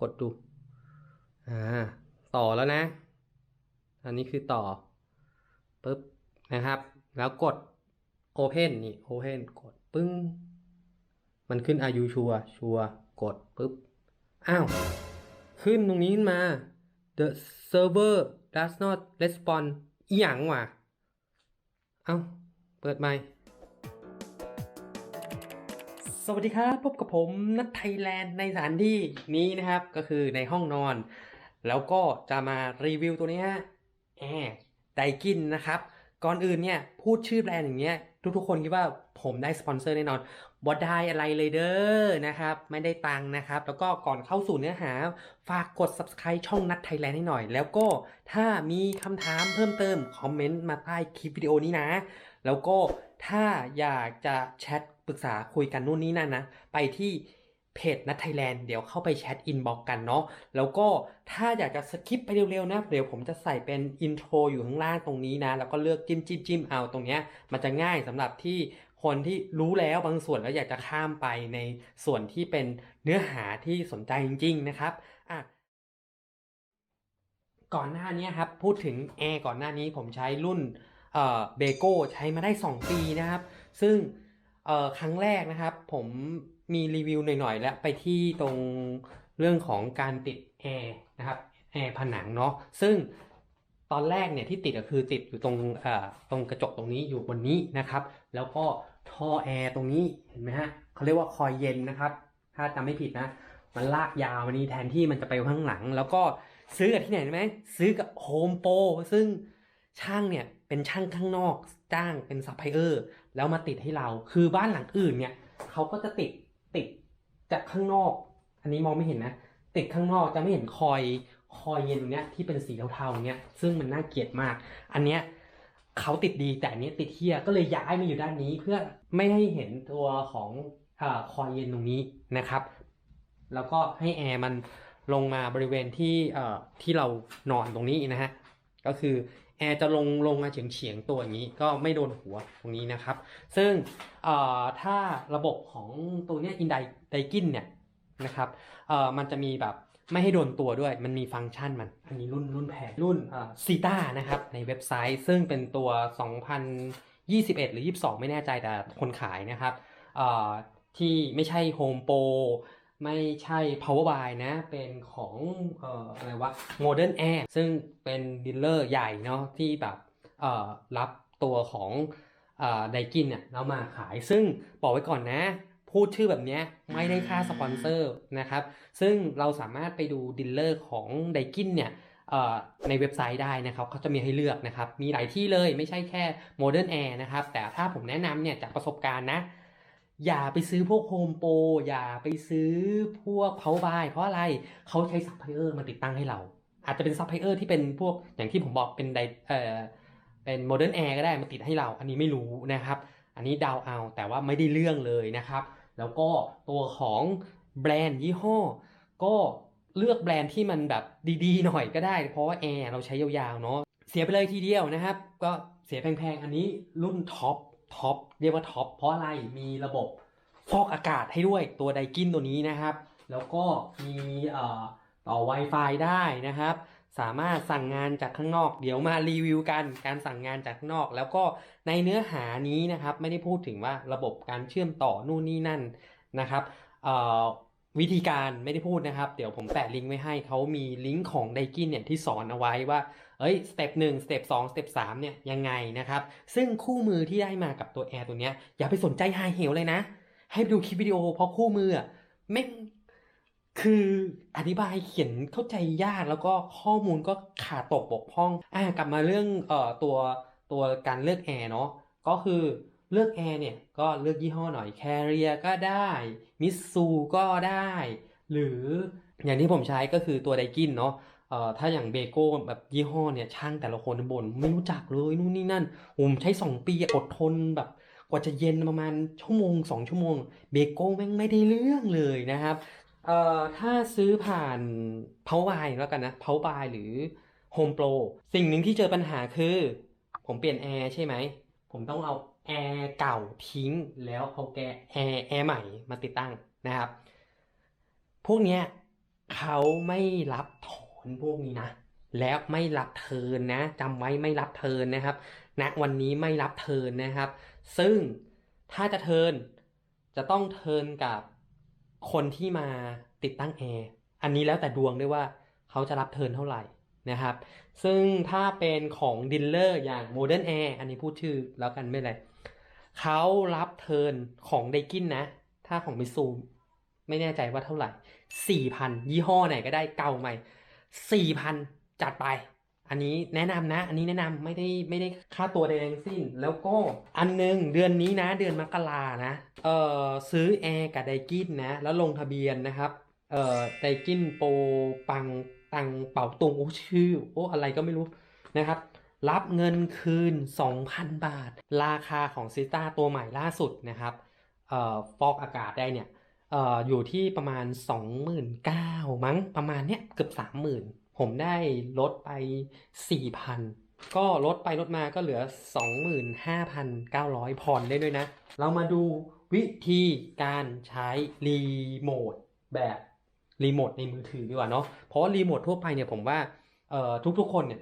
กดดู อ่า ต่อแล้วนะ อันนี้คือต่อปุ๊บนะครับ แล้วกด Open นี่ Open กดปึ้ง มันขึ้นอายุชัวชัวกดปุ๊บ อ้าว ขึ้นตรงนี้ขึ้นมา the server does not respond อีหยังวะเอ้า เปิดไมค์ สวัสดีครับ พบกับผมนัทไทยแลนด์ในสถานที่นี้นะครับ ก็คือในห้องนอน แล้วก็จะมารีวิวตัวนี้ฮะแอร์ไดกินนะครับ ก่อนอื่นเนี่ย พูดชื่อแบรนด์อย่างเงี้ย ทุกๆคนคิดว่าผมได้สปอนเซอร์แน่นอนบ่ได้อะไรเลยเด้อนะครับ ไม่ได้ตังค์นะครับ แล้วก็ก่อนเข้าสู่เนื้อหา ฝากกด subscribe ช่องนัทไทยแลนด์ให้หน่อย แล้วก็ถ้ามีคำถามเพิ่มเติมคอมเมนต์มาใต้คลิปวิดีโอนี้นะ แล้วก็ ถ้าอยากจะแชทปรึกษาคุยกันนู่นนี่นั่นนะ ไปที่เพจนัทไทยแลนด์เดี๋ยวเข้าไปแชทอินบ็อกกันเนาะแล้วก็ถ้าอยากจะสคิปไปเร็วๆนะ เดี๋ยวผมจะใส่เป็นอินโทรอยู่ข้างล่างตรงนี้นะ แล้วก็เลือกจิ้มจิ้มจิ้มเอาตรงเนี้ยมันจะง่ายสำหรับที่คนที่รู้แล้วบางส่วนแล้วอยากจะข้ามไปในส่วนที่เป็นเนื้อหาที่สนใจจริง ๆ นะครับอะก่อนหน้านี้ครับพูดถึงแอร์ก่อนหน้านี้ผมใช้รุ่น เบโก้ใช้มาได้ 2 ปีนะครับ ซึ่งครั้งแรกนะครับ ผมมีรีวิวหน่อยๆ แล้วไปที่ตรงเรื่องของการติดแอร์นะครับแอร์ผนังเนาะซึ่งตอนแรกเนี่ยที่ติดก็คือติดอยู่ตรงตรงกระจกตรงนี้อยู่บนนี้นะครับ แล้วก็ท่อแอร์ตรงนี้เห็นไหมฮะเขาเรียกว่าคอยเย็นนะครับ ถ้าจำไม่ผิดนะ มันลากยาวมานี่แทนที่มันจะไปข้างหลัง แล้วก็ซื้อกับที่ไหนไหมซื้อกับโฮมโปรซึ่งช่างเนี่ย เป็นช่างข้างนอกจ้างเป็นซัพพลายเออร์แล้วมาติดให้เรา คือบ้านหลังอื่นเนี่ยเขาก็จะติดติดจากข้างนอก อันนี้มองไม่เห็นนะ ติดข้างนอกจะไม่เห็นคอยคอยเย็นตรงเนี้ยที่เป็นสีเทาๆเนี้ยซึ่งมันน่าเกลียดมาก อันเนี้ยเขาติดดีแต่อันเนี้ยติดเฮียก็เลยย้ายมาอยู่ด้านนี้เพื่อไม่ให้เห็นตัวของอาคอยเย็นตรงนี้นะครับ แล้วก็ให้แอร์มันลงมาบริเวณที่เอ่อที่เรานอนตรงนี้นะฮะ ก็คือแอร์จะลงลงมาเฉียงเฉียงตัวอย่างนี้ก็ไม่โดนหัวตรงนี้นะครับ ซึ่งถ้าระบบของตัวเนี้ยอินไดไดกินเนี่ยนะครับมันจะมีแบบไม่ให้โดนตัวด้วย มันมีฟังก์ชันมัน อันนี้รุ่นรุ่นแพงรุ่นซีต้านะครับในเว็บไซต์ ซึ่งเป็นตัว 2021 หรือ 22 ไม่แน่ใจแต่คนขายนะครับที่ไม่ใช่ Home Pro ไม่ใช่ Power Buy นะ เป็นของเอ่ออะไรวะ Modern Air ซึ่งเป็นดีลเลอร์ใหญ่เนาะที่แบบเอ่อรับตัวของไดกินเนี่ยแล้วมาขาย ซึ่งบอกไว้ก่อนนะ พูดชื่อแบบนี้ไม่ได้ค่าสปอนเซอร์นะครับ ซึ่งเราสามารถไปดูดีลเลอร์ของไดกินเนี่ยในเว็บไซต์ได้นะครับเขาจะมีให้เลือกนะครับ มีหลายที่เลยไม่ใช่แค่ Modern Air นะครับ แต่ถ้าผมแนะนำเนี่ยจากประสบการณ์นะ อย่าไปซื้อพวกโฮมโปรอย่าไปซื้อพวก Power Buy เพราะอะไรเขาใช้ซัพพลายเออร์มาติดตั้งให้เรา อาจจะเป็นซัพพลายเออร์ที่เป็นพวกอย่างที่ผมบอกเป็นไดเอ่อเป็นโมเดิร์นแอร์ก็ได้มาติดให้เรา อันนี้ไม่รู้นะครับ อันนี้เดาวเอาแต่ว่าไม่ได้เรื่องเลยนะครับ แล้วก็ตัวของแบรนด์ยี่ห้อ ก็เลือกแบรนด์ที่มันแบบดีๆ หน่อยก็ได้ เพราะว่าแอร์เราใช้ยาวๆเนาะเสียไปเลยทีเดียวนะครับ ก็เสียแพงๆ อันนี้รุ่นท็อป ท็อปเรียกว่าท็อปเพราะอะไรมีระบบฟอกอากาศให้ด้วยตัวไดกินตัวนี้นะครับ แล้วก็มีต่อ Wi-Fi ได้นะครับ สามารถสั่งงานจากข้างนอก เดี๋ยวมารีวิวกันการสั่งงานจากข้างนอก แล้วก็ในเนื้อหานี้นะครับ ไม่ได้พูดถึงว่าระบบการเชื่อมต่อนู่นนี่นั่นนะครับวิธีการไม่ได้พูดนะครับ เดี๋ยวผมแปะลิงก์ไว้ให้เขามีลิงก์ของไดกินเนี่ยที่สอนเอาไว้ว่า เอ้ยสเต็ปหนึ่งสเต็ปสองสเต็ปสามเนี่ยยังไงนะครับ ซึ่งคู่มือที่ได้มากับตัวแอร์ตัวเนี้ยอย่าไปสนใจไฮเหวเลยนะ ให้ไปดูคลิปวิดีโอเพราะคู่มืออะแม่คืออธิบายเขียนเข้าใจยากแล้วก็ข้อมูลก็ขาดตกบกพร่องอ่ากลับมาเรื่องเอ่อตัวตัวการเลือกแอร์เนาะก็คือเลือกแอร์เนี่ยก็เลือกยี่ห้อหน่อยแคเรียก็ได้มิสซูก็ได้ หรืออย่างที่ผมใช้ก็คือตัวไดกินเนาะ เอ่อถ้าอย่างเบโก้แบบยี่ห้อเนี่ยช่างแต่ละคนบนไม่รู้จักเลยนู่นนี่นั่นผมใช้สองปีอดทนแบบกว่าจะเย็นประมาณชั่วโมงสองชั่วโมง เบโก้แม่งไม่ได้เรื่องเลยนะครับเอ่อถ้าซื้อผ่าน Power Buy แล้วกันนะ Power Buy หรือ Home Pro สิ่งหนึ่งที่เจอปัญหาคือ ผมเปลี่ยนแอร์ใช่ไหม ผมต้องเอาแอร์เก่าทิ้งแล้วเอาแกแอร์แอร์ใหม่มาติดตั้งนะครับ พวกเนี้ยเขาไม่รับถ อนพวกนี้นะแล้วไม่รับเทินนะจำไว้ไม่รับเทินนะครับณวันนี้ไม่รับเทินนะครับ ซึ่งถ้าจะเทินจะต้องเทินกับคนที่มาติดตั้งแอร์อันนี้แล้วแต่ดวงด้วยว่าเขาจะรับเทินเท่าไหร่นะครับ ซึ่งถ้าเป็นของดิลเลอร์อย่าง Modern Air อันนี้พูดชื่อแล้วกันไม่เป็นไรเขารับเทินของไดกินนะ ถ้าของมิซูไม่แน่ใจว่าเท่าไหร่ 4,000 ยี่ห้อไหนก็ได้เก่าใหม่ 4,000จัดไป อันนี้แนะนำนะ อันนี้แนะนำไม่ได้ไม่ได้ค่าตัวใดทั้งสิ้น แล้วก็อันหนึงเดือนนี้นะ เดือนมกรานะเอ่อซื้อแอร์กับไดกินนะ แล้วลงทะเบียนนะครับเอ่อไดกินโปรปังตังเป่าตุงโอ้ชื่อโอ้อะไรก็ไม่รู้นะครับรับเงินคืน 2,000 บาท ราคาของซิต้าตัวใหม่ล่าสุดนะครับเอ่อฟอกอากาศได้เนี่ย อยู่ที่ประมาณ 29,000มั้งประมาณเนี้ยเกือบ30,000 ผมได้ลดไป 4,000 ก็ลดไปลดมาก็เหลือ 25,900 ผ่อนได้ด้วยนะ เรามาดูวิธีการใช้รีโมทแบบรีโมทในมือถือดีกว่าเนาะเพราะรีโมททั่วไปเนี่ยผมว่าเอ่อทุกๆคนเนี่ย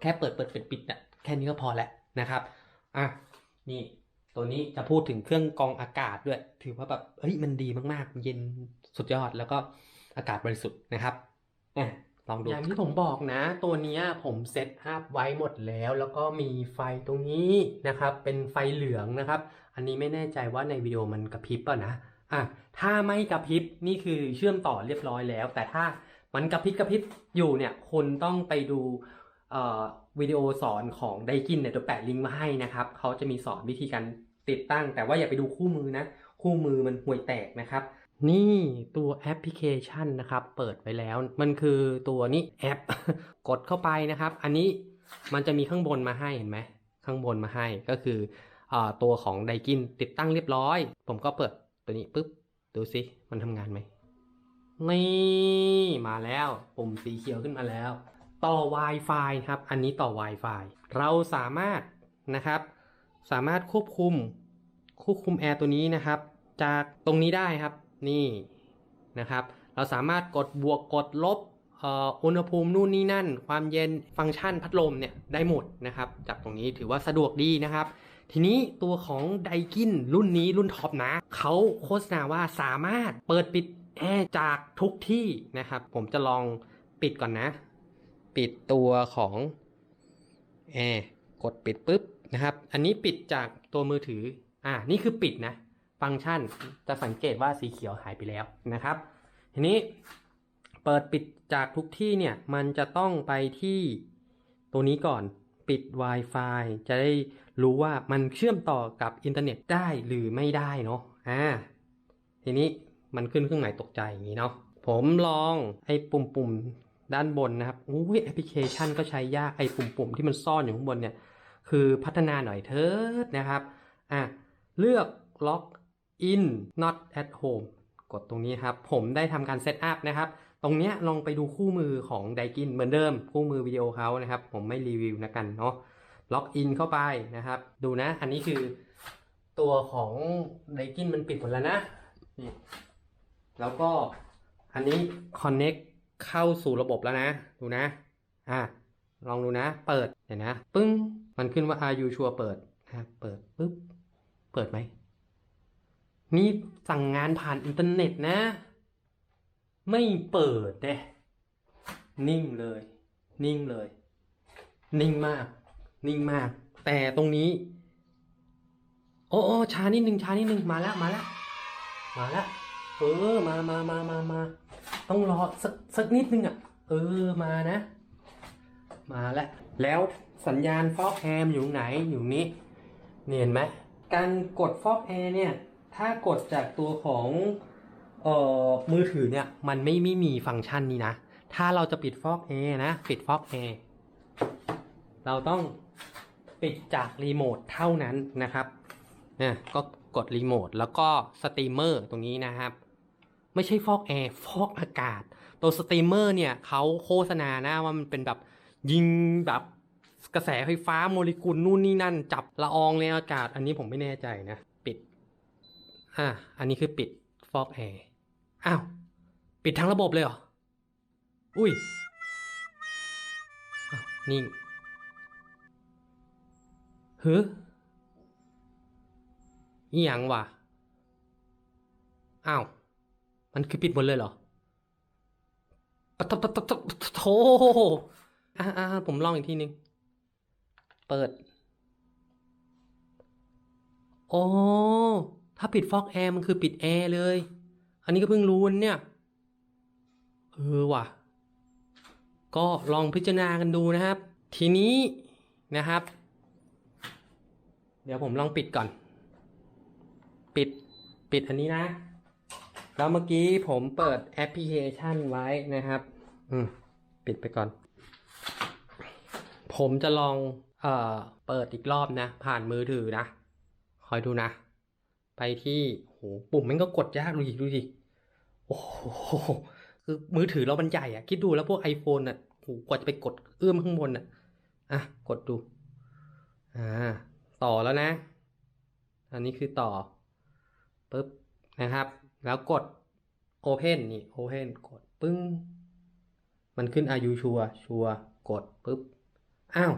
แค่เปิดเปิดปิดปิดอะแค่นี้ก็พอแล้วนะครับอะนี่ ตัวนี้จะพูดถึงเครื่องกรองอากาศด้วย ถือว่าแบบเฮ้ยมันดีมากๆ เย็นสุดยอดแล้วก็อากาศบริสุทธิ์นะครับอะลองดูอย่างที่ผมบอกนะ ตัวนี้ผมเซตอัพไว้หมดแล้ว แล้วก็มีไฟตรงนี้นะครับ เป็นไฟเหลืองนะครับ อันนี้ไม่แน่ใจว่าในวิดีโอมันกระพริบป่ะนะอะถ้าไม่กระพริบนี่คือเชื่อมต่อเรียบร้อยแล้ว แต่ถ้ามันกระพริบกระพริบอยู่เนี่ยคุณต้องไปดูวิดีโอสอนของไดกินเนี่ยเดี๋ยวแปะลิงก์มาให้นะครับเขาจะมีสอนวิธีการ ติดตั้ง แต่ว่าอย่าไปดูคู่มือนะ คู่มือมันห่วยแตกนะครับ นี่ตัวแอปพลิเคชันนะครับ เปิดไว้แล้ว มันคือตัวนี้แอป กดเข้าไปนะครับ อันนี้มันจะมีข้างบนมาให้เห็นไหมข้างบนมาให้ก็คืออตัวของไดกินติดตั้งเรียบร้อย ผมก็เปิดตัวนี้ปุ๊บดูสิมันทำงานไหมนี่มาแล้วปุ่มสีเขียวขึ้นมาแล้ว ต่อ Wi-Fi ครับ อันนี้ต่อ Wi-Fi เราสามารถนะครับ สามารถควบคุมควบคุมแอร์ตัวนี้นะครับ จากตรงนี้ได้ครับนี่นะครับ เราสามารถกดบวกกดลบอุณหภูมินู่นนี่นั่น ความเย็นฟังก์ชันพัดลมเนี่ยได้หมดนะครับ จากตรงนี้ถือว่าสะดวกดีนะครับ ทีนี้ตัวของไดกินรุ่นนี้รุ่นท็อปนะเขาโฆษณาว่าสามารถเปิดปิดแอร์จากทุกที่นะครับ ผมจะลองปิดก่อนนะ ปิดตัวของแอร์กดปิดปุ๊บ นะครับ อันนี้ปิดจากตัวมือถือ อ่า นี่คือปิดนะ ฟังก์ชันจะสังเกตว่าสีเขียวหายไปแล้วนะครับ ทีนี้เปิดปิดจากทุกที่เนี่ย มันจะต้องไปที่ตัวนี้ก่อน ปิด Wi-Fi จะได้รู้ว่ามันเชื่อมต่อกับอินเทอร์เน็ตได้หรือไม่ได้เนาะ อ่า ทีนี้มันขึ้นเครื่องหมายตกใจอย่างนี้เนาะ ผมลองไอ้ปุ่มปุ่มๆด้านบนนะครับ อุ้ยแอปพลิเคชันก็ใช้ยาก ไอ้ปุ่มปุ่มๆที่มันซ่อนอยู่ข้างบนเนี่ย คือพัฒนาหน่อยเถิดนะครับอะเลือก log in not at home กดตรงนี้ครับ ผมได้ทำการเซตอัพนะครับ ตรงเนี้ยลองไปดูคู่มือของไดกินเหมือนเดิม คู่มือวิดีโอเขานะครับ ผมไม่รีวิวนะกันเนาะล็อกอินเข้าไปนะครับ ดูนะ อันนี้คือตัวของไดกินมันปิดหมดแล้วนะนี่แล้วก็อันนี้ connect เข้าสู่ระบบแล้วนะ ดูนะ อะ ลองดูนะ เปิดเห็นนะ ปึ้ง มันขึ้นว่า are you sure เปิดนะเปิดปุ๊บ เปิดไหม นี่สั่งงานผ่านอินเทอร์เน็ตนะ ไม่เปิดเด้นิ่งเลย นิ่งเลย นิ่งมาก นิ่งมาก แต่ตรงนี้ โอ้โอช้านิดนึงช้านิดนึงมาแล้วมาแล้วมาแล้วเออมามามามามาต้องรอสักสักนิดนึงอะ เออมานะ มาแล้ว แล้วสัญญาณฟอกแอร์มอยู่ไหนอยู่นี้เนี่ยเห็นไหมการกดฟอกแอร์เนี่ย ถ้ากดจากตัวของเอ่อมือถือเนี่ย มันไม่ไม่มีฟังก์ชันนี้นะ ถ้าเราจะปิดฟอกแอร์นะ ปิดฟอกแอร์เราต้องปิดจากรีโมทเท่านั้นนะครับเนี่ยก็กดรีโมทแล้วก็สตรีมเมอร์ตรงนี้นะครับ ไม่ใช่ฟอกแอร์ฟอกอากาศ ตัวสตรีมเมอร์เนี่ยเขาโฆษณานะว่ามันเป็นแบบ ยิงแบบกระแสไฟฟ้าโมเลกุลนู่นนี่นั่น จับละอองในอากาศ อันนี้ผมไม่แน่ใจนะ ปิด อะอันนี้คือปิดฟอกแอร์อ้าว ปิดทั้งระบบเลยเหรอ อุ้ยนิ่งเฮ้ออีหยังวะอ้าว มันคือปิดหมดเลยเหรอปะทะปะทะโถ อ่าอ่าผมลองอีกทีนึง เปิด โอ้ถ้าปิดฟอกแอร์มันคือปิดแอร์เลย อันนี้ก็เพิ่งรู้นะเนี่ย เออว่ะ ก็ลองพิจารณากันดูนะครับ ทีนี้นะครับ เดี๋ยวผมลองปิดก่อน ปิด ปิดอันนี้นะ แล้วเมื่อกี้ผมเปิดแอปพลิเคชันไว้นะครับ อืม ปิดไปก่อน ผมจะลองเอ่อเปิดอีกรอบนะ ผ่านมือถือนะ คอยดูนะ ไปที่โหปุ่มมันก็กดยากดูดิดูดิโอ้โหคือมือถือเรามันใหญ่อะคิดดูแล้วพวก iPhone อะโหกว่าจะไปกดเอื้อมข้างบนอะอะกดดู อ่า ต่อแล้วนะ อันนี้คือต่อปุ๊บนะครับ แล้วกด Open นี่ Open กดปึ้ง มันขึ้นอายุชัวชัวกดปุ๊บ อ้าว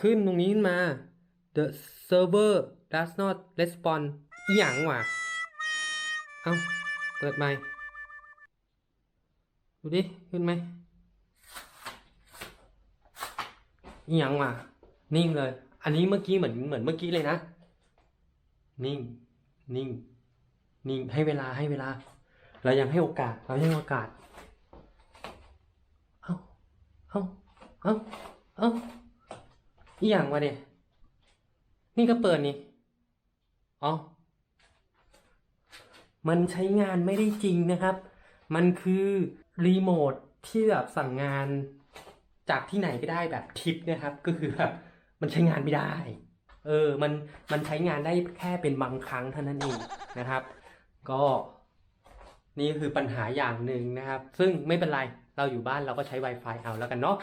ขึ้นตรงนี้ขึ้นมา the server does not respond อหย่างวะเอ้า เปิดใหม่ ดูดิ ขึ้นไหมอหย่างวะนิ่งเลย อันนี้เมื่อกี้เหมือนเหมือนเมื่อกี้เลยนะ นิ่ง นิ่ง นิ่ง ให้เวลาให้เวลา เรายังให้โอกาส เรายังให้โอกาส เอ้า เอ้า เอ้า เอ้าอีหยังวะเนี่ยนี่ก็เปิดนี่อ๋อมันใช้งานไม่ได้จริงนะครับ มันคือรีโมทที่แบบสั่งงานจากที่ไหนก็ได้แบบทิปนะครับ ก็คือแบบมันใช้งานไม่ได้ เออ มัน มันใช้งานได้แค่เป็นบางครั้งเท่านั้นเองนะครับ ก็นี่คือปัญหาอย่างหนึ่งนะครับ ซึ่งไม่เป็นไร เราอยู่บ้านเราก็ใช้ Wi-Fi เอาแล้วกันเนาะ